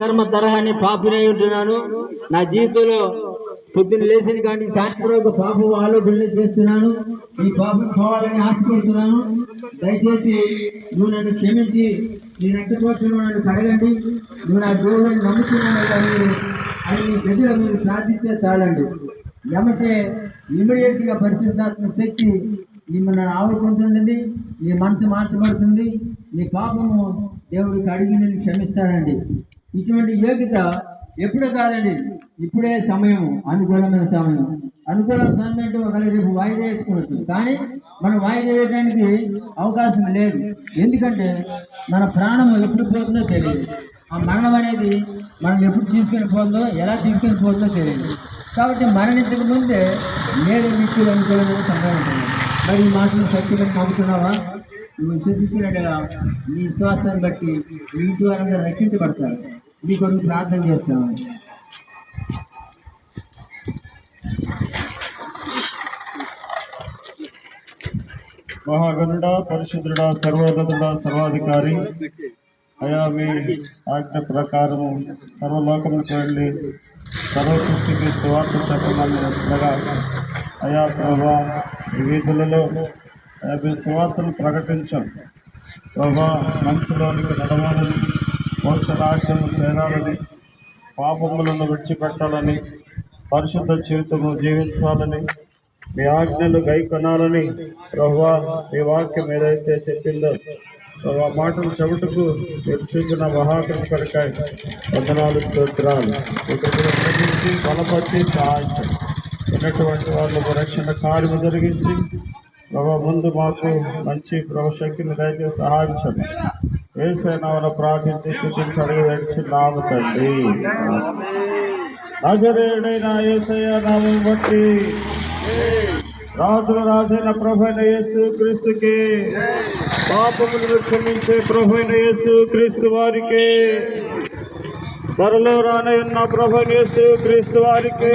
కర్మ తరహాన్ని పాపినై ఉంటున్నాను. నా జీవితంలో పొద్దున్న లేచింది కానీ సాయంత్రం ఒక పాపం ఆలోచనలు చేస్తున్నాను. ఈ పాపం పోవాలని ఆశపడుతున్నాను. దయచేసి నువ్వు నన్ను క్షమించి నేను ఎంత కోరుతున్నావు నన్ను కడగండి. నువ్వు నా దేవుడిని నమ్ముతున్నాను కానీ అని దగ్గర మీరు ప్రార్థిస్తే చాలండి. ఎమ్మటే ఇమీడియట్గా పరిశుద్ధాత్మ శక్తి మిమ్మల్ని ఆవుకుంటుండండి నీ మనసు మార్చబడుతుంది. నీ పాపము దేవుడికి అడిగి నేను క్షమిస్తానండి. ఇటువంటి యోగ్యత ఎప్పుడు కాదండి. ఇప్పుడే సమయం అనుకూలమైన సమయం. అనుకూలమైన సమయం అంటే ఒకవేళ రేపు వాయిదా వేసుకోవచ్చు కానీ మనం వాయిదా వేయడానికి అవకాశం లేదు. ఎందుకంటే మన ప్రాణం ఎప్పుడు పోతుందో తెలియదు. ఆ మరణం అనేది మనం ఎప్పుడు తీసుకొని పోతుందో ఎలా తీసుకొని పోతుందో తెలియదు. కాబట్టి మరణించక ముందే నేడు నిత్యులు అనుకూలమైన సమయం ఉంటుంది. మరి ఈ మాటలు సత్యం నమ్ముతున్నావా? నువ్వు విశ్వసించినట్టుగా నీ విశ్వాసాన్ని బట్టి మీ ఇంటి వారందరూ రక్షించబడతారు. మీ కొరకు ప్రార్థన చేస్తాను మహాగణుడా పరిశుద్ధుడా సర్వోన్నతుడ సర్వాధికారి అయా మీ ఆజ్ఞ ప్రకారము సర్వలోకములకు వెళ్ళి సర్వ సృష్టికి స్వార్థ చెప్పమని ఉండగా అయా ప్రభా వీధులలో మీ స్వార్థను ప్రకటించాం. ప్రభా మంచులోనికి నడవాలని మోక్ష చేరాలని పాపములను విడిచిపెట్టాలని పరిశుద్ధ జీవితము జీవించాలని మీ ఆజ్ఞలు గై కొనాలని ప్రభా మీ వాక్యం ఏదైతే చెప్పిందో ఆ మాటలు చెబుటకు మీరు చూసిన మహాకృపరికాయ వందనాలు స్తోత్రాలు. ఇక్కడ బలపరిచి సహాయించండి. ఉన్నటువంటి వాళ్ళకు రక్షణ కార్యము జరిగించి ప్రభా ముందు మాకు మంచి ప్రభుశక్తిని దయచేసి సహాయించండి. వేసైనా ప్రార్థించి స్థుతించి అడిగి వేడుచున్నాము తండ్రి. నజరేడైన యేసయ్య నామం బట్టి రాజుల రాజైన ప్రభైన యేసు క్రీస్తుకి పాపములను క్షమించే ప్రభైన యేసు క్రీస్తు వారికి త్వరలో రానయున్న ప్రభైన యేసు క్రీస్తు వారికి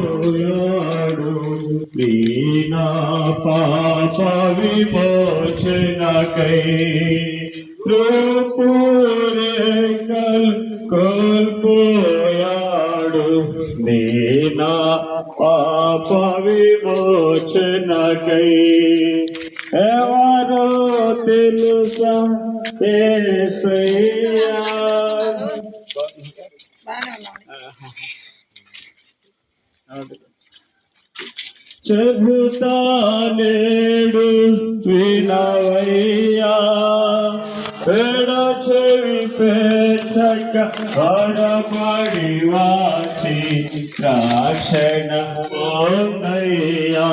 కోల్పోయాడు నీనా పాప విమోచనకై రూపురేఖలు కోల్పోయాడు నీనా పాప విమోచనకై ఎవరో తెలుసా ఏసయ్యా చెబుతానేడు వినవయ్యా ఎడ చెవి పెట్టక పడబడి వాచి రాక్షణ పొందయ్యా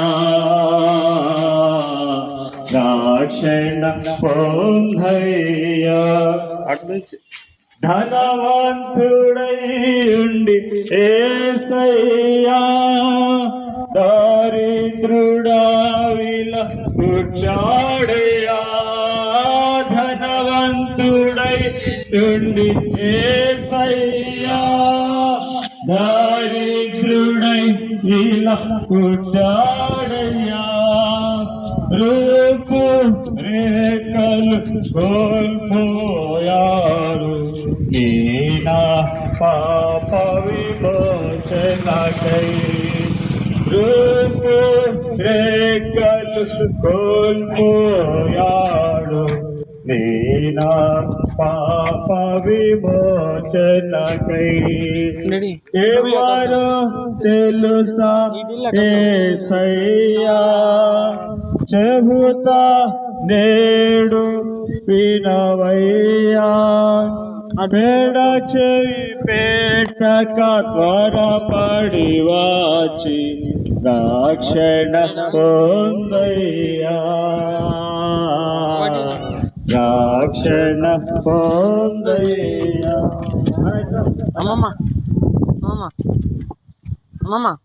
రాక్షణ పొందయ్యా అటు నుంచి ధనవంతుడై ఉండి ఏసయ్యా దారిద్రుడావిల కూర్చాడయ్యా ధనవంతుడై ఉండి ఏసయ్యా దారిద్రుడై ఇలా కూర్చాడయ్యా రూపు రేఖలు కోల్పోయా పాప విమోచనకై రూపు రేఖలు కోల్పోయాడు నీనా పాప విమోచనకై ఎవరు తెలుసా ఏసయ్యా చెబుతా నేడు వినవయ్యా పేడ చేయి పేటక త్వరపడి వాచి రక్షణ పొందయ్యా. రక్షణ పొందయ్యా. అమ్మమ్మ అమ్మమ్మ అమ్మమ్మ.